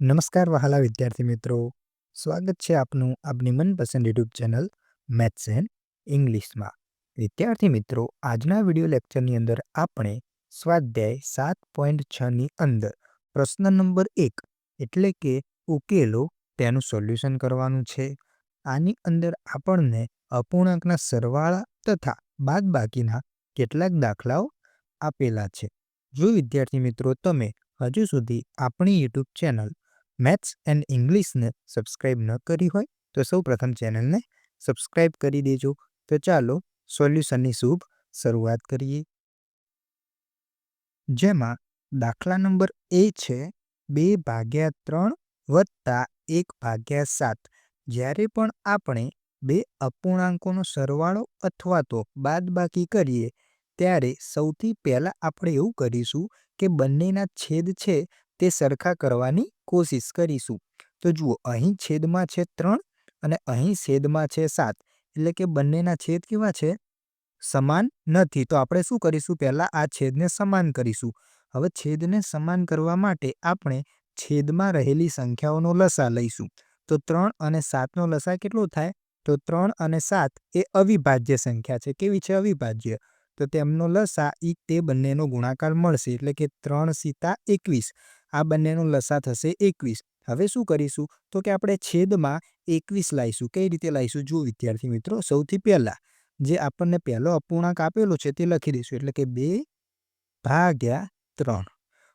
નમસ્કાર વહાલા વિદ્યાર્થી મિત્રો. સ્વાગત છે આપનું આપની મનપસંદ યુટ્યુબ ચેનલ મેથ્સ એન્ડ ઇંગ્લિશમાં. વિદ્યાર્થી મિત્રો, આજના વીડિયો લેક્ચરની અંદર આપણે સ્વાધ્યાય સાત પોઈન્ટ છની અંદર પ્રશ્ન નંબર એક એટલે કે ઉકેલો તેનું સોલ્યુશન કરવાનું છે. આની અંદર આપણને અપૂર્ણાંકના સરવાળા તથા બાદબાકીના કેટલાક દાખલાઓ આપેલા છે. જો વિદ્યાર્થી મિત્રો, તમે હજુ સુધી આપણી યુટ્યુબ ચેનલ મેથ્સ એન્ડ ઇંગ્લિશને સબસ્ક્રાઈબ ન કરી હોય તો સૌ પ્રથમ ચેનલને સબસ્ક્રાઈબ કરી દેજો. તો ચાલો સોલ્યુશનની શુભ શરૂઆત કરીએ. જેમાં દાખલા નંબર એ છે બે ભાગ્યા ત્રણ વત્તા એક ભાગ્યા સાત. જ્યારે પણ આપણે બે અપૂર્ણાંકોનો સરવાળો અથવા તો બાદબાકી કરીએ, ત્યારે સૌથી પહેલાં આપણે એવું કરીશું કે બંનેના છેદ છે તે સરખા કરવાની કોશિશ કરીશું. તો જુઓ, અહીં છેદમાં છે ત્રણ અને અહીં છેદમાં છે સાત. એટલે કે બંનેના છેદ કેવા છે? સમાન નથી. તો આપણે શું કરીશું? પહેલાં આ છેદને સમાન કરીશું. હવે છેદને સમાન કરવા માટે આપણે છેદમાં રહેલી સંખ્યાઓનો લસા લઈશું. તો ત્રણ અને સાતનો લસા કેટલો થાય? તો ત્રણ અને સાત એ અવિભાજ્ય સંખ્યા છે. કેવી છે? અવિભાજ્ય. તો તેમનો લસા ઈ તે બંનેનો ગુણાકાર મળશે. એટલે કે ત્રણ સીતા એકવીસ. આ બંનેનો લસા થશે એકવીસ. હવે શું કરીશું? તો કે આપણે છેદમાં એકવીસ લાવીશું કઈ રીતે લાવીશું જુઓ વિદ્યાર્થી મિત્રો, સૌથી પહેલાં જે આપણને પહેલો અપૂર્ણાંક આપેલો છે તે લખી દઈશું. એટલે કે બે ભાગ્યા ત્રણ.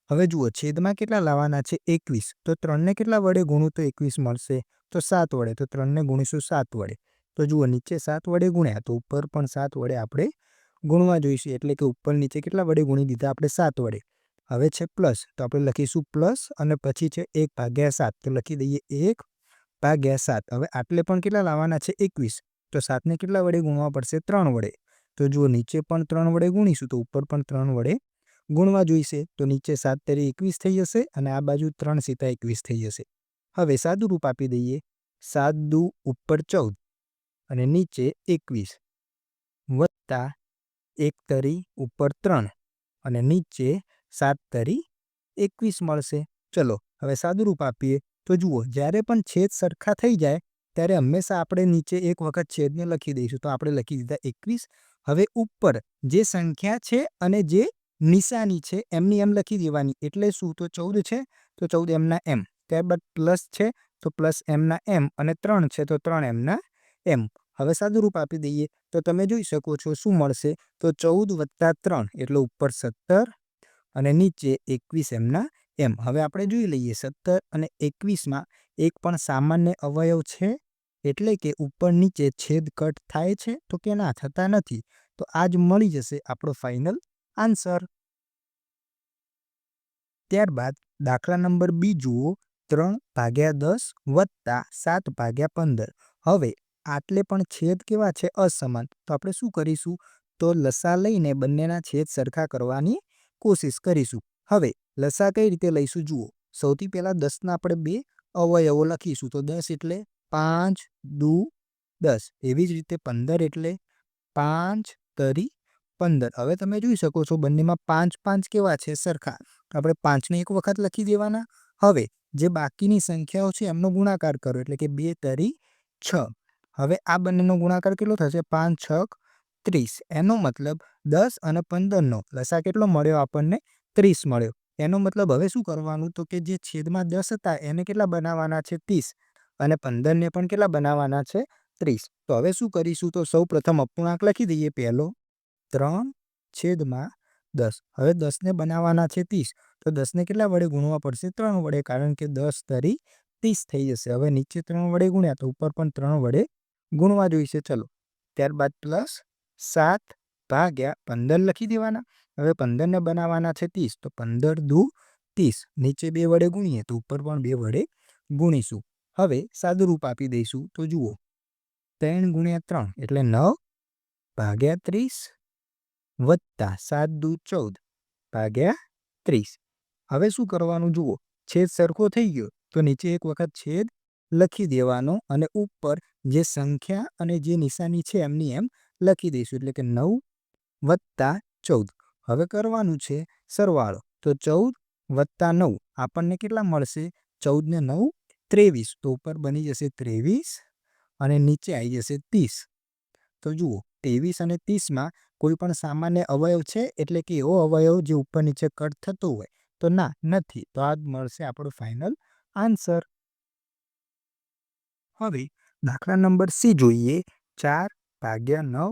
હવે જુઓ, છેદમાં કેટલા લાવવાના છે? એકવીસ. તો ત્રણને કેટલા વડે ગુણું? તો એકવીસ મળશે. તો સાત વડે. તો ત્રણને ગુણીશું સાત વડે. તો જુઓ, નીચે સાત વડે ગુણ્યા. તો ઉપર પણ સાત વડે આપણે ગુણવા જોઈશું. એટલે કે ઉપર નીચે કેટલા વડે ગુણી દીધા? આપણે સાત વડે. હવે છે પ્લસ, તો આપણે લખીશું પ્લસ અને પછી છે એક ભાગ્યા સાત, તો લખી દઈએ એક ભાગ્યા સાત. હવે આટલે પણ કેટલા લાવવાના છે? એકવીસ. તો સાતને કેટલા વડે ગુણવા પડશે? ત્રણ વડે. તો જુઓ નીચે પણ ત્રણ વડે ગુણીશું, તો ઉપર પણ ત્રણ વડે ગુણવા જોઈશે. તો નીચે સાત તેરી એકવીસ થઈ જશે અને આ બાજુ ત્રણ સીતા એકવીસ થઈ જશે. હવે સાદું રૂપ આપી દઈએ. સાત દુ ઉપર ચૌદ અને નીચે એકવીસ. વત્તા એક તરી ઉપર ત્રણ અને નીચે સાત તરી એકવીસ મળશે. ચલો, હવે સાદુરૂપ આપીએ. તો જુઓ, જ્યારે પણ છેદ સરખા થઈ જાય, ત્યારે હંમેશા આપણે નીચે એક વખત છેદને લખી દઈશું. તો આપણે લખી દીધા એકવીસ. હવે ઉપર જે સંખ્યા છે અને જે નિશાની છે, એમની એમ લખી દેવાની. એટલે શું? તો ચૌદ છે, તો ચૌદ એમના એમ. ત્યારબાદ પ્લસ છે, તો પ્લસ એમના એમ. અને ત્રણ છે, તો ત્રણ એમના એમ. હવે સાદુરૂપ આપી દઈએ. તો તમે જોઈ શકો છો, શું મળશે? તો ચૌદ વત્તા ત્રણ, એટલે ઉપર સત્તર. અને નીચે એકવીસ એમના એમ. હવે આપણે જોઈ લઈએ, સત્તર અને એકવીસમાં એક પણ સામાન્ય અવયવ છે, એટલે કે ઉપર નીચે છેદ કટ થાય છે, તો કે ના, થતા નથી. તો આ જ મળી જશે આપણો ફાઇનલ આન્સર. ત્યારબાદ દાખલા નંબર બી જુઓ, ત્રણ ભાગ્યા દસ વત્તા સાત ભાગ્યા પંદર. હવે આટલે પણ છેદ કેવા છે? અસમાન. તો આપણે શું કરીશું? તો લસા લઈને બંનેના છેદ સરખા કરવાની કોશિશ કરીશું. હવે, લસા કઈ રીતે લઈશું? જુઓ, સૌથી પહેલાં દસના આપણે બે અવયવો લખીશું. તો દસ એટલે પાંચ, દુ, દસ. એવી જ રીતે પંદર એટલે પાંચ, તરી, પંદર. હવે તમે જોઈ શકો છો, બંનેમાં પાંચ પાંચ કેવા છે? સરખા. આપણે પાંચને એક વખત લખી દેવાના. હવે, જે બાકીની સંખ્યાઓ છે, એમનો ગુણાકાર કરો. એટલે કે બે, તરી, છ. હવે આ બંનેનો ગુણાકાર કેટલો થશે? પાંચ છક ત્રીસ. એનો મતલબ દસ અને પંદરનો. લસા કેટલો મળ્યો આપણને? ત્રીસ મળ્યો. એનો મતલબ હવે શું કરવાનું? તો કે જે છેદમાં દસ હતા, એને કેટલા બનાવવાના છે? ત્રીસ. અને પંદરને પણ કેટલા બનાવવાના છે? ત્રીસ. તો હવે શું કરીશું? તો સૌ પ્રથમ અપૂર્ણાંક લખી દઈએ પહેલો. ત્રણ છેદમાં દસ. હવે દસને બનાવવાના છે ત્રીસ. તો દસને કેટલા વડે ગુણવા પડશે? ત્રણ વડે, કારણ કે દસ તરી ત્રીસ થઈ જશે. હવે નીચે ત્રણ વડે ગુણ્યા તો ઉપર પણ ત્રણ વડે ગુણવા જોઈશે. ચલો. ત્યારબાદ પ્લસ સાત ભાગ્યા પંદર લખી દેવાના. હવે પંદરને બનાવવાના છે ત્રીસ, તો પંદર દુ ત્રીસ. નીચે બે વડે ગુણીએ તો ઉપર પણ બે વડે ગુણીશું. હવે સાદું રૂપ આપી દઈશું. તો જુઓ, ત્રણ ગુણ્યા ત્રણ એટલે નવ ભાગ્યા ત્રીસ વત્તા સાત દુ ચૌદ ભાગ્યા ત્રીસ. હવે શું કરવાનું જુઓ, છેદ સરખો થઈ ગયો, તો નીચે એક વખત છેદ લખી દેવાનો અને ઉપર જે સંખ્યા અને જે નિશાની છે એમની એમ લખી દઈશું એટલે કે નવ વત્તા ચૌદ. હવે કરવાનું છે સરવાળો. તો ચૌદ વત્તા નવ આપણને કેટલા મળશે? ચૌદ ને નવ ત્રેવીસ. તો ઉપર બની જશે ત્રેવીસ અને નીચે આવી જશે ત્રીસ. તો જુઓ ત્રેવીસ અને ત્રીસમાં કોઈ પણ સામાન્ય અવયવ છે? એટલે કે એવો અવયવ જે ઉપર નીચે કટ થતો હોય. તો ના, નથી. તો આ જ મળશે આપણો ફાઇનલ આન્સર હવે દાખલા નંબર સી જોઈએ. ચાર ભાગ્યા નવ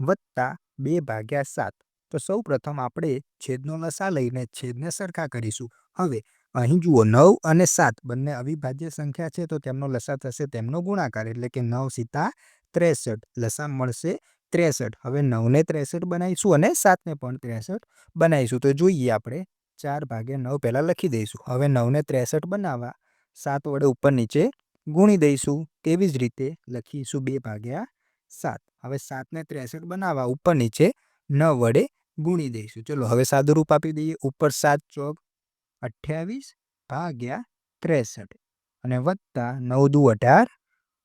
વત્તા બે ભાગ્યા સાત. તો સૌ પ્રથમ આપણે છેદનો લસા લઈને છેદને સરખા કરીશું. હવે અહીં જુઓ નવ અને સાત બંને અવિભાજ્ય સંખ્યા છે, તો તેમનો લસા થશે તેમનો ગુણાકાર, એટલે કે નવ સીતા ત્રેસઠ. લસા મળશે ત્રેસઠ. હવે નવને ત્રેસઠ બનાવીશું અને સાતને પણ ત્રેસઠ બનાવીશું. તો જોઈએ આપણે, ચાર ભાગ્યા નવ પહેલાં લખી દઈશું. હવે નવને ત્રેસઠ બનાવવા, સાત વડે ઉપર નીચે ગુણી દઈશું. તેવી જ રીતે લખીશું બે ભાગ્યા સાત. હવે સાતને ત્રેસઠ બનાવવા ઉપર નીચે ન વડે ગુણી દઈશું. ચલો, હવે સાદું રૂપ આપી દઈએ. ઉપર સાત ચોક અઠ્યાવીસ ભાગ્યા ત્રેસઠ અને વત્તા નવ દુ અઢાર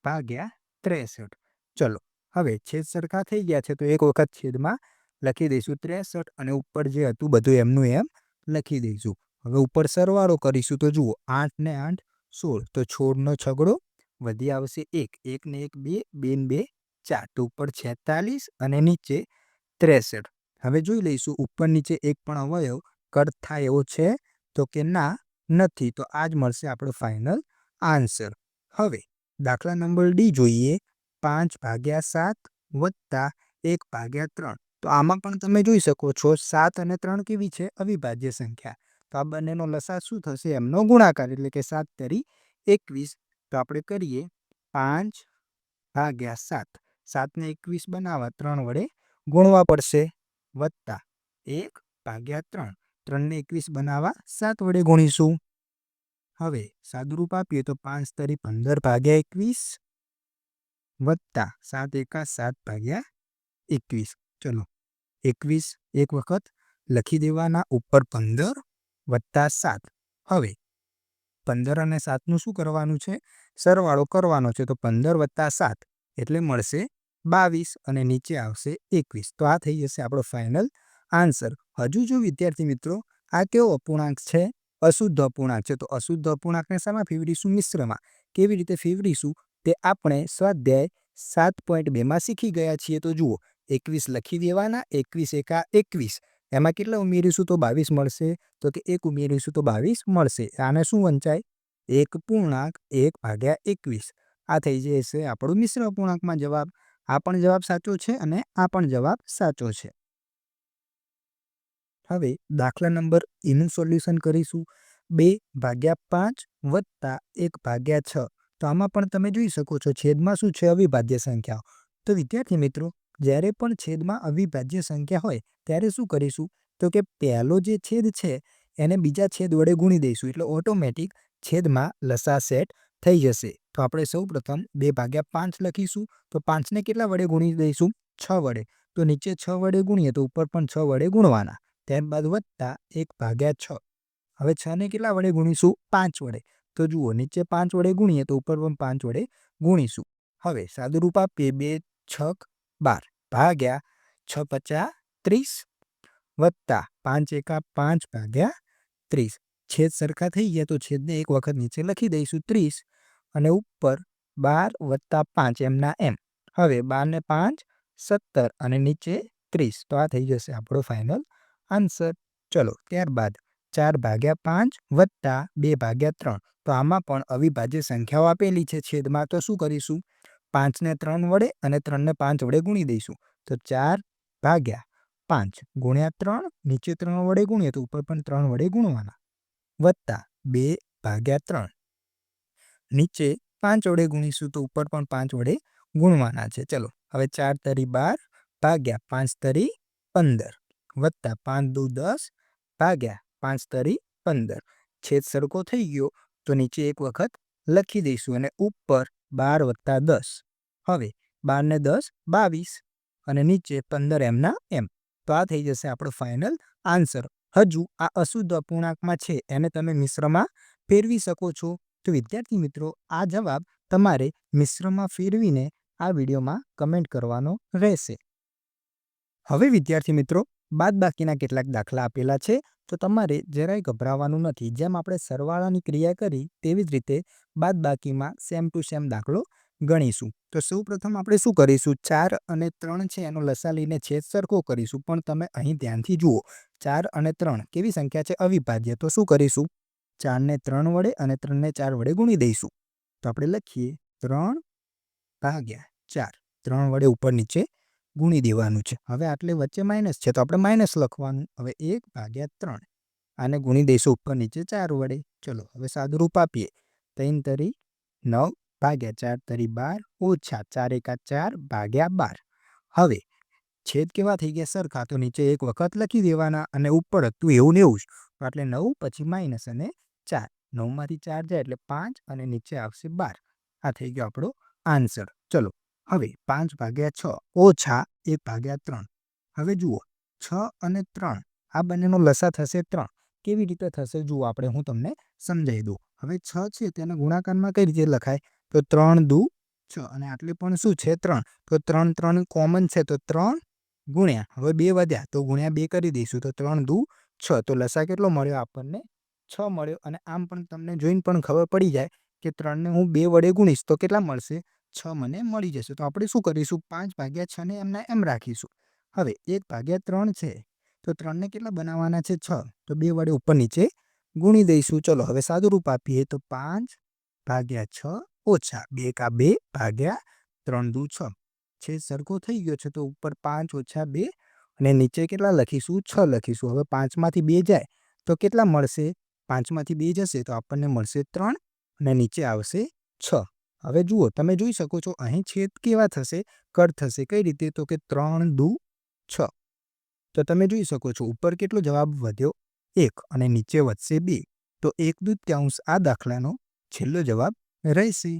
ભાગ્યા ત્રેસઠ. ચલો, હવે છેદ સરખા થઈ ગયા છે તો એક વખત છેદમાં લખી દઈશું ત્રેસઠ અને ઉપર જે હતું બધું એમનું એમ લખી દઈશું. હવે ઉપર સરવાળો કરીશું તો જુઓ, આઠ ને આઠ સોળ. તો છોડનો છગડો વધી આવશે એક. એક ને એક બે બે ને બે ચાર ઉપર છેતાલીસ અને નીચે ત્રેસઠ. હવે જોઈ લઈશું, ઉપર નીચે એક પણ અવયવ કટ એવો છે તો કે ના નથી, તો આ જ મળશે આપણો ફાઇનલ આન્સર હવે દાખલા નંબર ડી જોઈએ, પાંચ ભાગ્યા સાત વત્તા એક ભાગ્યા ત્રણ. તો આમાં પણ તમે જોઈ શકો છો, સાત અને ત્રણ કેવી છે? અવિભાજ્ય સંખ્યા. તો આ બંનેનો લસા શું થશે? એમનો ગુણાકાર એટલે કે સાત તરી એકવીસ. તો આપણે કરીએ, પાંચ ભાગ્યા સાત. સાતને એકવીસ બનાવવા ત્રણ વડે ગુણવા પડશે. વત્તા એક ભાગ્યા ત્રણ. ત્રણને એકવીસ બનાવવા સાત વડે ગુણીશું. હવે સાદુરૂપ આપીએ તો પાંચ તરી પંદર ભાગ્યા એકવીસ. વત્તા સાત એકા સાત ભાગ્યા એકવીસ. ચલો, એકવીસ એક વખત લખી દેવાના ઉપર પંદર વત્તા સાત. હવે પંદર અને સાતનું શું કરવાનું છે? સરવાળો કરવાનો છે તો પંદર વત્તા સાત એટલે મળશે બાવીસ અને નીચે આવશે એકવીસ. તો આ થઈ જશે આપણો ફાઇનલ આન્સર હજુ જો વિદ્યાર્થી મિત્રો, આ કેવો અપૂર્ણાંક છે? અશુદ્ધ અપૂર્ણાંક છે. તો અશુદ્ધ અપૂર્ણાંકને શામાં ફેવરીશું મિશ્રમાં. કેવી રીતે ફેવરીશું? તે આપણે સ્વાધ્યાય સાત પોઈન્ટ બેમાં શીખી ગયા છીએ. તો જુઓ, એકવીસ લખી દેવાના, એકવીસ એકા એકવીસ. એમાં કેટલા ઉમેરીશું? તો બાવીસ મળશે. તો કે એક ઉમેરીશું તો બાવીસ મળશે. આને શું વંચાય? એક પૂર્ણાંક, એક ભાગ્યા એકવીસ. આ થઈ જશે આપણું મિશ્ર અપૂર્ણાંકમાં જવાબ. આ પણ જવાબ સાચો છે અને આ પણ જવાબ સાચો છે. હવે દાખલા નંબર એનું સોલ્યુશન કરીશું. બે ભાગ્યા પાંચ વત્તા એક ભાગ્યા છ. તો આમાં પણ તમે જોઈ શકો છો છેદમાં શું છે અવિભાજ્ય સંખ્યાઓ. તો વિદ્યાર્થી મિત્રો, જ્યારે પણ છેદમાં અવિભાજ્ય સંખ્યા હોય, ત્યારે શું કરીશું? તો કે પહેલો જે છેદ છે, એને બીજા છેદ વડે ગુણી દઈશું. એટલે ઓટોમેટિક છેદમાં લસા સેટ થઈ જશે. તો આપણે સૌ પ્રથમ બે ભાગ્યા પાંચ લખીશું. તો પાંચને કેટલા વડે ગુણી દઈશું? છ વડે. તો નીચે છ વડે ગુણીએ તો ઉપર પણ છ વડે ગુણવાના. ત્યારબાદ વત્તા એક ભાગ્યા છ. હવે છને કેટલા વડે ગુણીશું? પાંચ વડે. તો જુઓ, નીચે પાંચ વડે ગુણીએ તો ઉપર પણ પાંચ વડે ગુણીશું. હવે સાદુરૂપ આપીએ બે છક બાર. ભાગ્યા છ પચાસ ત્રીસ. વત્તા પાંચ એકા પાંચ ભાગ્યા ત્રીસ. છેદ સરખા થઈ ગયા તો છેદને એક વખત નીચે લખી દઈશું ત્રીસ. અને ઉપર બાર વત્તા પાંચ એમના એમ. હવે બારને પાંચ, સત્તર અને નીચે ત્રીસ. તો આ થઈ જશે આપણો ફાઇનલ આન્સર ચલો, ત્યારબાદ ચાર ભાગ્યા પાંચ વત્તા બે ભાગ્યા ત્રણ. તો આમાં પણ અવિભાજ્ય સંખ્યાઓ આપેલી છે. છેદમાં તો શું કરીશું? પાંચને ત્રણ વડે અને ત્રણને પાંચ વડે ગુણી દઈશું. તો ચાર ભાગ્યા પાંચ ગુણ્યા ત્રણ, નીચે ત્રણ વડે ગુણીએ તો ઉપર પણ ત્રણ વડે ગુણવાના. વત્તા બે ભાગ્યા ત્રણ. નીચે પાંચ વડે ગુણીશું તો ઉપર પણ પાંચ વડે ગુણવાના છે. ચલો, હવે ચાર તરી બાર ભાગ્યા પાંચ તરી પંદર. વત્તા પાંચ દુ દસ ભાગ્યા પાંચ તરી પંદર. છેદ સરખો થઈ ગયો તો નીચે એક વખત લખી દઈશું અને ઉપર બાર વત્તા દસ. હવે બારને દસ બાવીસ અને નીચે પંદર એમના એમ. તો આ થઈ જશે આપણો ફાઇનલ આન્સર. હજુ આ અશુદ્ધ અપૂર્ણાંકમાં છે, એને તમે મિશ્રમાં ફેરવી શકો છો. તો વિદ્યાર્થી મિત્રો, આ જવાબ તમારે મિશ્રમાં ફેરવીને આ વિડીયોમાં કમેન્ટ કરવાનો રહેશે. હવે વિદ્યાર્થી મિત્રો બાદ બાકીના કેટલાક દાખલા આપેલા છે, તો તમારે જરાય ગભરાવાનું નથી. જેમ આપણે સરવાળાની ક્રિયા કરી, તેવી જ રીતે બાદબાકીમાં સેમ ટુ સેમ દાખલો ગણીશું. તો સૌપ્રથમ આપણે શું કરીશું? ચાર અને ત્રણ છે, એનો લસા લઈને છેદ સરખો કરીશું. પણ તમે અહીં ધ્યાનથી જુઓ, ચાર અને ત્રણ કેવી સંખ્યા છે? અવિભાજ્ય. તો શું કરીશું? ચારને ત્રણ વડે અને ત્રણને ચાર વડે ગુણી દઈશું. તો આપણે લખીએ ત્રણ ભાગ્યા ચાર. ત્રણ વડે ઉપર નીચે ગુણી દેવાનું છે. હવે આટલે વચ્ચે માઇનસ છે તો આપણે માઇનસ લખવાનું. હવે એક ભાગ્યા ત્રણ. આને ગુણી દઈશું ઉપર નીચે ચાર વડે. ચલો, હવે સાદું રૂપ આપીએ. ત્રણ તરી નવ ભાગ્યા ચાર તરી બાર ઓછા ચાર એકા ચાર ભાગ્યા બાર. હવે છેદ કેવા થઈ ગયા? સરખા. તો નીચે એક વખત લખી દેવાના અને ઉપર હતું એવું ને એવું જ. એટલે નવ પછી માઇનસ અને ચાર, નવમાંથી ચાર જાય એટલે પાંચ અને નીચે આવશે બાર. આ થઈ ગયો આપણો આન્સર. ચલો, હવે પાંચ ભાગ્યા છ, ઓછા એક ભાગ્યા ત્રણ. હવે જુઓ, છ અને ત્રણ, આ બંનેનો લસા થશે ત્રણ. કેવી રીતે થશે જુઓ આપણે, હું તમને સમજાવી દઉં. હવે છ છે, તેના ગુણાકારમાં કઈ રીતે લખાય? તો ત્રણ દુ છ, અને આટલે પણ શું છે? ત્રણ. તો ત્રણ ત્રણ કોમન છે, તો ત્રણ ગુણ્યા. હવે બે વધ્યા, તો ગુણ્યા બે કરી દઈશું, તો ત્રણ દુ છ. તો લસા કેટલો મળ્યો આપણને? છ મળ્યો અને આમ પણ તમને જોઈને પણ ખબર પડી જાય કે ત્રણને હું બે વડે ગુણીશ તો કેટલા મળશે? છ મને મળી જશે. તો આપણે શું કરીશું? પાંચ ભાગ્યા છને એમના એમ રાખીશું. હવે એક ભાગ્યા ત્રણ છે. તો ત્રણને કેટલા બનાવવાના છે? છ. તો બે વડે ઉપર નીચે ગુણી દઈશું. ચલો, હવે સાદું રૂપ આપીએ. તો પાંચ ભાગ્યા છ ઓછા બે કા બે ભાગ્યા ત્રણ દુ છ. છે સરખો થઈ ગયો છે તો ઉપર પાંચ ઓછા બે અને નીચે કેટલા લખીશું? છ લખીશું. હવે પાંચમાંથી બે જાય તો કેટલા મળશે? પાંચમાંથી બે જશે તો આપણને મળશે ત્રણ અને નીચે આવશે છ. હવે જુઓ, તમે જોઈ શકો છો અહીં છેદ કેવા થશે, કટ થશે. કઈ રીતે? તો કે ત્રણ, દુ, છ. તો તમે જોઈ શકો છો, ઉપર કેટલો જવાબ વધ્યો? એક અને નીચે વધશે બે. તો એક દૂત્યાંશ આ દાખલાનો છેલ્લો જવાબ રહેશે.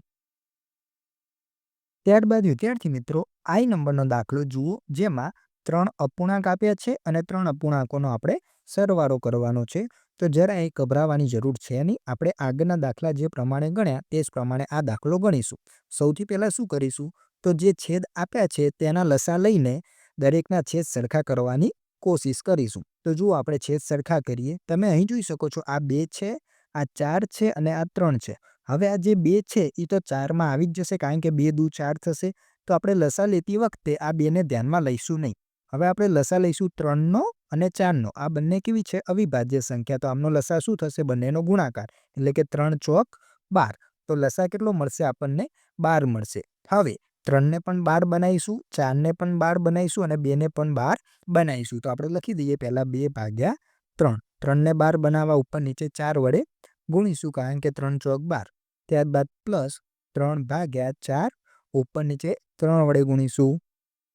ત્યારબાદ વિદ્યાર્થી મિત્રો આઈ નંબરનો દાખલો જુઓ, જેમાં ત્રણ અપૂર્ણાંક આપ્યા છે અને ત્રણ અપૂર્ણાંકોનો આપણે સરવાળો કરવાનો છે. તો જરા એ ગભરાવાની જરૂર છે નહીં. આપણે આગળના દાખલા જે પ્રમાણે ગણ્યા તે જ પ્રમાણે આ દાખલો ગણીશું. સૌથી પહેલાં શું કરીશું? તો જે છેદ આપ્યા છે તેના લસા લઈને દરેકના છેદ સરખા કરવાની કોશિશ કરીશું. તો જુઓ આપણે છેદ સરખા કરીએ. તમે અહીં જોઈ શકો છો આ બે છે, આ ચાર છે અને આ ત્રણ છે. હવે આ જે બે છે એ તો ચારમાં આવી જ જશે કારણ કે બે દુ ચાર થશે. તો આપણે લસા લેતી વખતે આ બેને ધ્યાનમાં લઈશું નહીં. હવે આપણે લસા લઈશું ત્રણનો અને ચારનો. આ બંને કેવી છે? અવિભાજ્ય સંખ્યા. તો આમનો લસા શું થશે? બંનેનો ગુણાકાર. એટલે કે ત્રણ ચોક બાર. તો લસા કેટલો મળશે? આપણને બાર મળશે. હવે, ત્રણને પણ બાર બનાવીશું, ચારને પણ બાર બનાવીશું અને બેને પણ બાર બનાવીશું. તો આપણે લખી દઈએ પહેલાં બે ભાગ્યા ત્રણ. ત્રણને બાર બનાવવા ઉપર નીચે ચાર વડે ગુણીશું કારણ કે ત્રણ ચોક બાર. ત્યારબાદ પ્લસ ત્રણ ભાગ્યા ચાર ઉપર નીચે ત્રણ વડે ગુણીશું.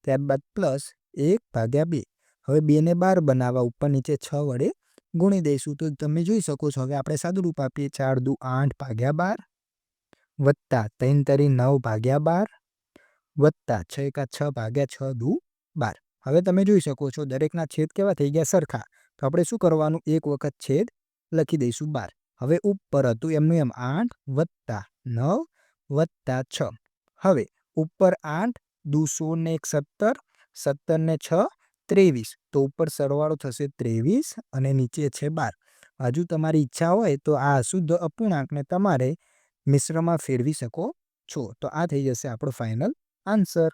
ત્યારબાદ પ્લસ એક ભાગ્યા બે. હવે બેને બાર બનાવવા ઉપર નીચે છ વડે ગુણી દઈશું. તો તમે જોઈ શકો છો હવે આપણે સાદુરૂપ આપીએ ચાર દુ આઠ ભાગ્યા બાર વત્તા ત્રણ તરી નવ ભાગ્યા બાર વત્તા છ એકા છ ભાગ્યા છ દુ બાર. હવે તમે જોઈ શકો છો દરેકના છેદ કેવા થઈ ગયા સરખા. તો આપણે શું કરવાનું? એક વખત છેદ લખી દઈશું બાર. હવે ઉપર હતું એમનું એમ આઠ વત્તા નવ વત્તા છ. હવે ઉપર આઠ દુસો ને એક સત્તર સત્તર ને છ ત્રેવીસ, તો ઉપર સરવાળો થશે ત્રેવીસ અને નીચે છે બાર. હજુ તમારી ઈચ્છા હોય તો આ અશુદ્ધ અપૂર્ણાંકને તમારે મિશ્રમાં ફેરવી શકો છો. તો આ થઈ જશે આપણો ફાઇનલ આન્સર.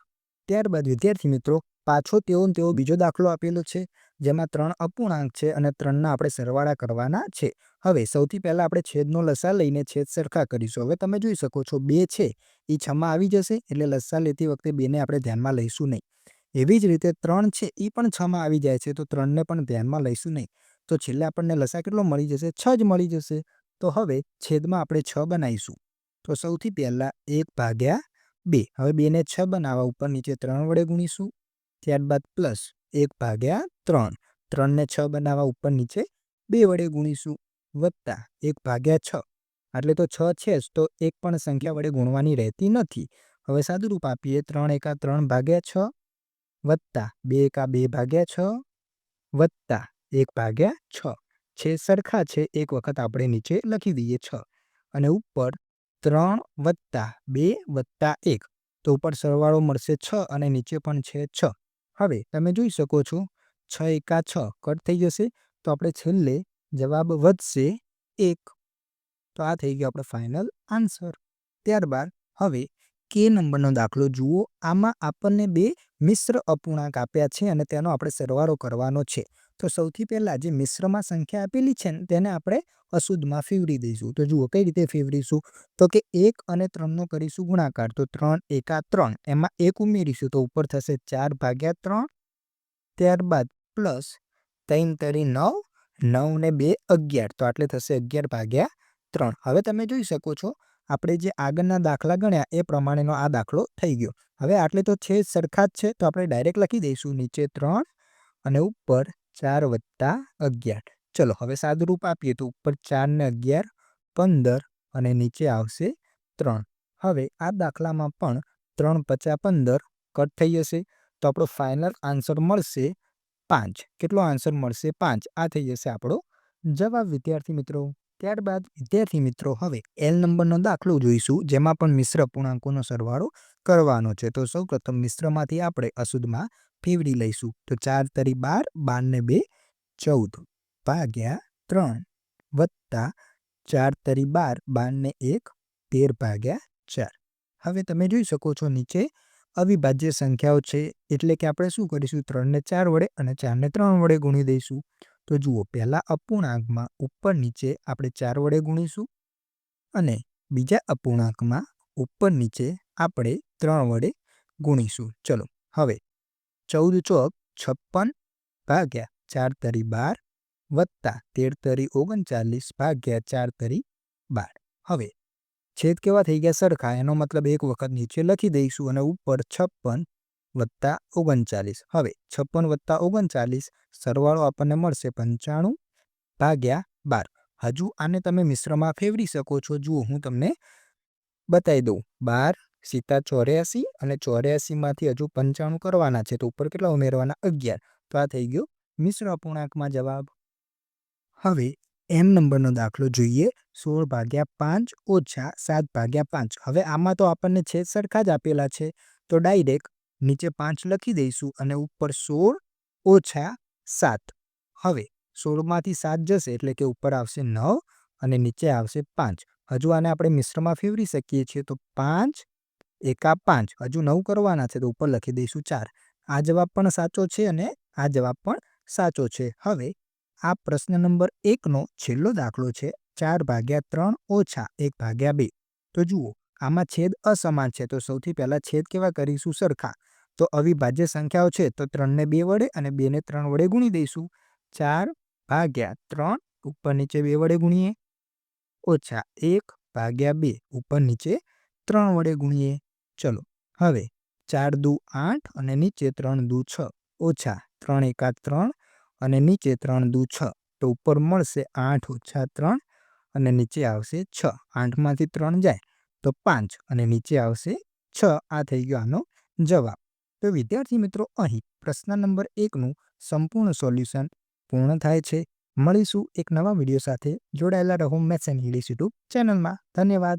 ત્યારબાદ, વિદ્યાર્થી મિત્રો, પાછો તેઓ તેવો બીજો દાખલો આપેલો છે, જેમાં ત્રણ અપૂર્ણાંક છે અને ત્રણના આપણે સરવાળા કરવાના છે. હવે સૌથી પહેલાં આપણે છેદનો લસા લઈને છેદ સરખા કરીશું. હવે તમે જોઈ શકો છો બે છે એ છમાં આવી જશે એટલે લસા લેતી વખતે બેને આપણે ધ્યાનમાં લઈશું નહીં. એવી જ રીતે ત્રણ છે એ પણ છમાં આવી જાય છે, તો ત્રણને પણ ધ્યાનમાં લઈશું નહીં. તો છેલ્લે આપણને લસા કેટલો મળી જશે? છ જ મળી જશે. તો હવે છેદમાં આપણે છ બનાવીશું. તો સૌથી પહેલાં એક ભાગ્યા બે. હવે બેને છ બનાવવા ઉપર નીચે ત્રણ વડે ગુણીશું. ત્યારબાદ પ્લસ એક ભાગ્યા ત્રણ. ત્રણને છ બનાવવા ઉપર નીચે બે વડે ગુણીશું. વત્તા એક ભાગ્યા છ. એટલે તો છ છે જ, તો એક પણ સંખ્યા વડે ગુણવાની રહેતી નથી. હવે સાદુરૂપ આપીએ. ત્રણ એકા ત્રણ ભાગ્યા છ. વત્તા બે એકા બે ભાગ્યા છ, વત્તા એક ભાગ્યા છ. છે સરખા છે, એક વખત આપણે નીચે લખી દઈએ છ. અને ઉપર ત્રણ વત્તા બે વત્તા એક. તો ઉપર સરવાળો મળશે છ અને નીચે પણ છે છ. હવે તમે જોઈ શકો છો, છ એકા છ કટ થઈ જશે. તો આપણે છેલ્લે જવાબ વધશે એક. તો આ થઈ ગયો આપણો ફાઇનલ આન્સર ત્યારબાદ હવે કે નંબરનો દાખલો જુઓ. આમાં આપણને બે મિશ્ર અપૂર્ણાંક આપ્યા છે અને તેનો આપણે સરવાળો કરવાનો છે. તો સૌથી પહેલાં જે મિશ્રમાં સંખ્યા આપેલી છે ને, તેને આપણે અશુદ્ધમાં ફેવરી દઈશું. તો જુઓ કઈ રીતે ફેવરીશું? તો કે એક અને ત્રણનો કરીશું ગુણાકાર. તો ત્રણ એકા ત્રણ. એમાં એક ઉમેરીશું તો ઉપર થશે ચાર ભાગ્યા ત્રણ. ત્યારબાદ પ્લસ ત્રણ તરી નવ નવ ને બે અગિયાર. તો આટલે થશે અગિયાર ભાગ્યા ત્રણ. હવે તમે જોઈ શકો છો આપણે જે આગળના દાખલા ગણ્યા એ પ્રમાણેનો આ દાખલો થઈ ગયો. હવે આટલે તો છે સરખા જ છે, તો આપણે ડાયરેક્ટ લખી દઈશું નીચે ત્રણ અને ઉપર ચાર વત્તા અગિયાર. ચલો, હવે સાદુરૂપ આપીએ તો ઉપર ચાર ને અગિયાર, પંદર અને નીચે આવશે ત્રણ. હવે આ દાખલામાં પણ ત્રણ પચા પંદર કટ થઈ જશે, તો આપણો ફાઇનલ આન્સર મળશે પાંચ. કેટલો આન્સર મળશે? પાંચ. આ થઈ જશે આપણો જવાબ. વિદ્યાર્થી મિત્રો ત્યારબાદ વિદ્યાર્થી મિત્રો, હવે એલ નંબરનો દાખલો જોઈશું, જેમાં પણ મિશ્ર પૂર્ણાંકોનો સરવાળો કરવાનો છે. તો સૌ પ્રથમ મિશ્રમાંથી આપણે અશુદ્ધમાં ફેવડી લઈશું. તો ચાર તરી બાર બાર ને બે, ચૌદ ભાગ્યા ત્રણ વત્તા ચાર તરી બાર બાર ને એક, તેર ભાગ્યા ચાર. હવે તમે જોઈ શકો છો નીચે અવિભાજ્ય સંખ્યાઓ છે, એટલે કે આપણે શું કરીશું? ત્રણને ચાર વડે અને ચારને ત્રણ વડે ગુણી દઈશું. તો જુઓ, પહેલા અપૂર્ણાંકમાં ઉપર નીચે આપણે ચાર વડે ગુણીશું અને બીજા અપૂર્ણાંકમાં ઉપર નીચે આપણે ત્રણ વડે ગુણીશું. ચલો, હવે ચૌદ ચોક છપ્પન ભાગ્યા ચાર તરી બાર વત્તા તેર તરી ઓગણચાલીસ ભાગ્યા ચાર તરી બાર. હવે છેદ કેવા થઈ ગયા સરખા? એનો મતલબ એક વખત નીચે લખી દઈશું અને ઉપર છપ્પન વત્તા ઓગણચાલીસ. હવે છપ્પન વત્તા ઓગણચાલીસ સરવાળો આપણને મળશે પંચાણું ભાગ્યા બાર. હજુ આને તમે મિશ્રમાં ફેવરી શકો છો. જુઓ, હું તમને બતાવી દઉં. બાર, સીતા ચોર્યાસી અને ચોર્યાસીમાંથી હજુ પંચાણું કરવાના છે. તો ઉપર કેટલા ઉમેરવાના? અગિયાર. તો આ થઈ ગયો મિશ્ર અપૂર્ણાંકમાં જવાબ. હવે એમ નંબરનો દાખલો જોઈએ. સોળ ભાગ્યા પાંચ ઓછા સાત ભાગ્યા પાંચ. હવે આમાં તો આપણને છેદ સરખા જ આપેલા છે. તો ડાયરેક્ટ નીચે પાંચ લખી દઈશું અને ઉપર સોળ ઓછા સાત. હવે સોળમાંથી સાત જશે એટલે કે ઉપર આવશે નવ અને નીચે આવશે પાંચ. હજુ આને આપણે મિશ્રમાં ફેવરી શકીએ છીએ તો પાંચ, એકા પાંચ. હજુ નવ કરવાના છે તો ઉપર લખી દઈશું ચાર. આ જવાબ પણ સાચો છે અને આ જવાબ પણ સાચો છે. હવે આ પ્રશ્ન નંબર એકનો છેલ્લો દાખલો છે. ચાર ભાગ્યા ત્રણ ઓછા એક ભાગ્યા બે. તો જુઓ, આમાં છેદ અસમાન છે તો સૌથી પહેલાં છેદ કેવા કરીશું? સરખા. તો અવિભાજ્ય સંખ્યાઓ છે તો ત્રણને બે વડે અને બેને ત્રણ વડે ગુણી દઈશું. ચાર ભાગ્યા ત્રણ ઉપર નીચે બે વડે ગુણીએ. ઓછા એક ભાગ્યા બે ઉપર નીચે ત્રણ વડે ગુણીએ. ચલો, હવે ચાર દુ આઠ અને નીચે ત્રણ દુ છ. ઓછા ત્રણ એકા ત્રણ અને નીચે ત્રણ દુ છ. તો ઉપર મળશે આઠ ઓછા ત્રણ અને નીચે આવશે છ. આઠમાંથી ત્રણ જાય તો પાંચ અને નીચે આવશે છ. આ થઈ ગયો આનો જવાબ. તો વિદ્યાર્થી મિત્રો, અહીં પ્રશ્ન નંબર એકનું સંપૂર્ણ સોલ્યુશન પૂર્ણ થાય છે. મળીશું એક નવા વીડિયો સાથે. જોડાયેલા રહો મેથ્સ એન્ડ ઇંગ્લિશ યુટ્યુબ ચેનલમાં. ધન્યવાદ.